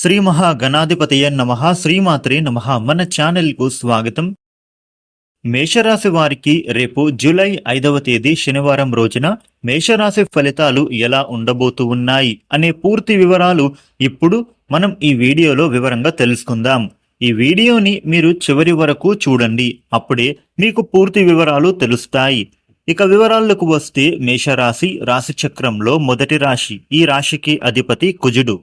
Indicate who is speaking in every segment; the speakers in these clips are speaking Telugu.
Speaker 1: శ్రీ మహాగణాధిపతయ నమ. శ్రీమాత్రే నమ. మన ఛానల్కు స్వాగతం. మేషరాశి వారికి రేపు జూలై ఐదవ తేదీ శనివారం రోజున మేషరాశి ఫలితాలు ఎలా ఉండబోతూ ఉన్నాయి అనే పూర్తి వివరాలు ఇప్పుడు మనం ఈ వీడియోలో వివరంగా తెలుసుకుందాం. ఈ వీడియోని మీరు చివరి వరకు చూడండి. అప్పుడే మీకు పూర్తి వివరాలు తెలుస్తాయి. ఇక వివరాలకు వస్తే మేషరాశి రాశిచక్రంలో మొదటి రాశి. ఈ రాశికి అధిపతి కుజుడు.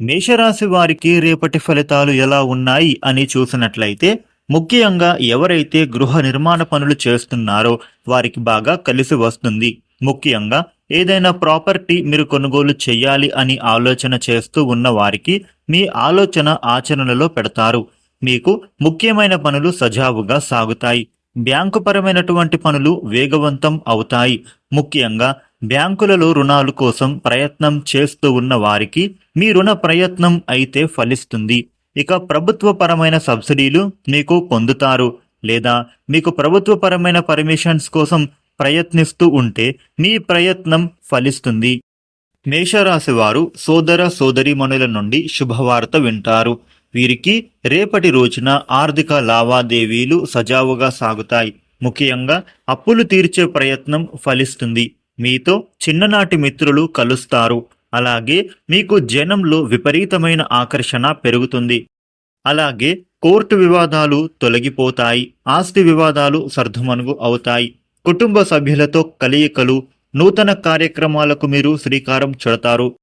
Speaker 1: మేషరాశి వారికి రేపటి ఫలితాలు ఎలా ఉన్నాయి అని చూసినట్లయితే ముఖ్యంగా ఎవరైతే గృహ నిర్మాణ పనులు చేస్తున్నారో వారికి బాగా కలిసి వస్తుంది. ముఖ్యంగా ఏదైనా ప్రాపర్టీ మీరు కొనుగోలు చేయాలి అని ఆలోచన చేస్తూ ఉన్న వారికి మీ ఆలోచన ఆచరణలో పెడతారు. మీకు ముఖ్యమైన పనులు సజావుగా సాగుతాయి. బ్యాంకు పరమైనటువంటి పనులు వేగవంతం అవుతాయి. ముఖ్యంగా బ్యాంకులలో రుణాలు కోసం ప్రయత్నం చేస్తూ ఉన్న వారికి మీ రుణ ప్రయత్నం అయితే ఫలిస్తుంది. ఇక ప్రభుత్వపరమైన సబ్సిడీలు మీకు పొందుతారు. లేదా మీకు ప్రభుత్వపరమైన పర్మిషన్స్ కోసం ప్రయత్నిస్తూ ఉంటే మీ ప్రయత్నం ఫలిస్తుంది. మేషరాశి వారు సోదర సోదరీమణుల నుండి శుభవార్త వింటారు. వీరికి రేపటి రోజున ఆర్థిక లావాదేవీలు సజావుగా సాగుతాయి. ముఖ్యంగా అప్పులు తీర్చే ప్రయత్నం ఫలిస్తుంది. మీతో చిన్ననాటి మిత్రులు కలుస్తారు. అలాగే మీకు జనంలో విపరీతమైన ఆకర్షణ పెరుగుతుంది. అలాగే కోర్టు వివాదాలు తొలగిపోతాయి. ఆస్తి వివాదాలు సర్దుమనుగు అవుతాయి. కుటుంబ సభ్యులతో కలయికలు నూతన కార్యక్రమాలకు మీరు శ్రీకారం చుడతారు.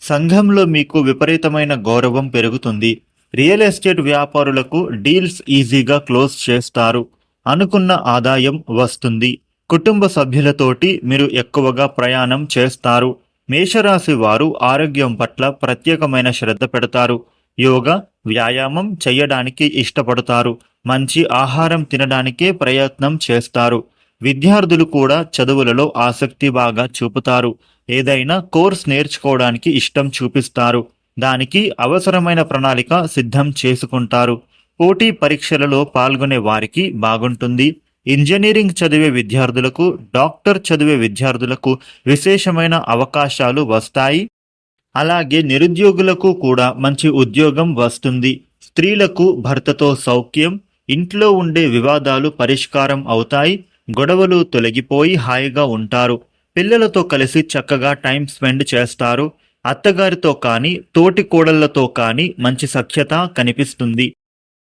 Speaker 1: సంఘంలో మీకు విపరీతమైన గౌరవం పెరుగుతుంది. రియల్ ఎస్టేట్ వ్యాపారులకు డీల్స్ ఈజీగా క్లోజ్ చేస్తారు. అనుకున్న ఆదాయం వస్తుంది. కుటుంబ సభ్యులతోటి మీరు ఎక్కువగా ప్రయాణం చేస్తారు. మేషరాశి వారు ఆరోగ్యం పట్ల ప్రత్యేకమైన శ్రద్ధ పెడతారు. యోగా వ్యాయామం చేయడానికి ఇష్టపడతారు. మంచి ఆహారం తినడానికే ప్రయత్నం చేస్తారు. విద్యార్థులు కూడా చదువులలో ఆసక్తి బాగా చూపుతారు. ఏదైనా కోర్స్ నేర్చుకోవడానికి ఇష్టం చూపిస్తారు. దానికి అవసరమైన ప్రణాళిక సిద్ధం చేసుకుంటారు. పోటీ పరీక్షలలో పాల్గొనే వారికి బాగుంటుంది. ఇంజనీరింగ్ చదివే విద్యార్థులకు డాక్టర్ చదివే విద్యార్థులకు విశేషమైన అవకాశాలు వస్తాయి. అలాగే నిరుద్యోగులకు కూడా మంచి ఉద్యోగం వస్తుంది. స్త్రీలకు భర్తతో సౌఖ్యం ఇంట్లో ఉండే వివాదాలు పరిష్కారం అవుతాయి. గొడవలు తొలగిపోయి హాయిగా ఉంటారు. పిల్లలతో కలిసి చక్కగా టైం స్పెండ్ చేస్తారు. అత్తగారితో కానీ తోటి కోడళ్ళతో కానీ మంచి సఖ్యత కనిపిస్తుంది.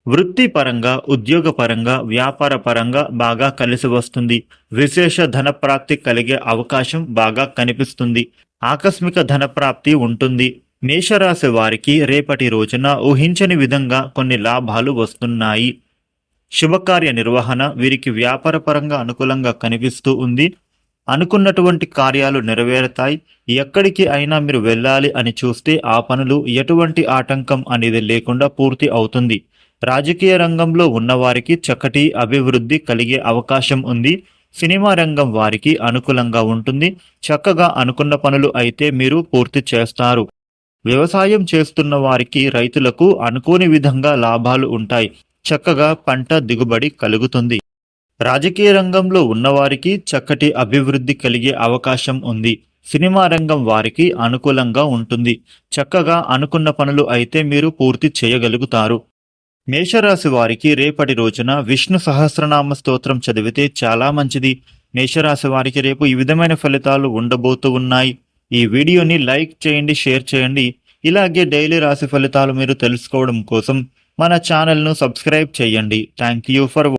Speaker 1: వృత్తిపరంగా ఉద్యోగపరంగా వ్యాపార పరంగా బాగా కలిసి వస్తుంది. విశేష ధనప్రాప్తి కలిగే అవకాశం బాగా కనిపిస్తుంది. ఆకస్మిక ధనప్రాప్తి ఉంటుంది. మేషరాశి వారికి రేపటి రోజున ఊహించని విధంగా కొన్ని లాభాలు వస్తున్నాయి. శుభకార్య నిర్వహణ వీరికి వ్యాపారపరంగా అనుకూలంగా కనిపిస్తూ ఉంది. అనుకున్నటువంటి కార్యాలు నెరవేరుతాయి. ఎక్కడికి అయినా మీరు వెళ్ళాలి అని చూస్తే ఆ పనులు ఎటువంటి ఆటంకం అనేది లేకుండా పూర్తి అవుతుంది. రాజకీయ రంగంలో ఉన్నవారికి చక్కటి అభివృద్ధి కలిగే అవకాశం ఉంది. సినిమా రంగం వారికి అనుకూలంగా ఉంటుంది. చక్కగా అనుకున్న పనులు అయితే మీరు పూర్తి చేస్తారు. వ్యవసాయం చేస్తున్న వారికి రైతులకు అనుకోని విధంగా లాభాలు ఉంటాయి. చక్కగా పంట దిగుబడి కలుగుతుంది. రాజకీయ రంగంలో ఉన్నవారికి చక్కటి అభివృద్ధి కలిగే అవకాశం ఉంది. సినిమా రంగం వారికి అనుకూలంగా ఉంటుంది. చక్కగా అనుకున్న పనులు అయితే మీరు పూర్తి చేయగలుగుతారు. మేషరాశి వారికి రేపటి రోజున విష్ణు సహస్రనామ స్తోత్రం చదివితే చాలా మంచిది. మేషరాశి వారికి రేపు ఈ విధమైన ఫలితాలు ఉండబోతూ ఉన్నాయి. ఈ వీడియోని లైక్ చేయండి షేర్ చేయండి. ఇలాగే డైలీ రాశి ఫలితాలు మీరు తెలుసుకోవడం కోసం మన ఛానల్ను సబ్స్క్రైబ్ చేయండి. Thank you for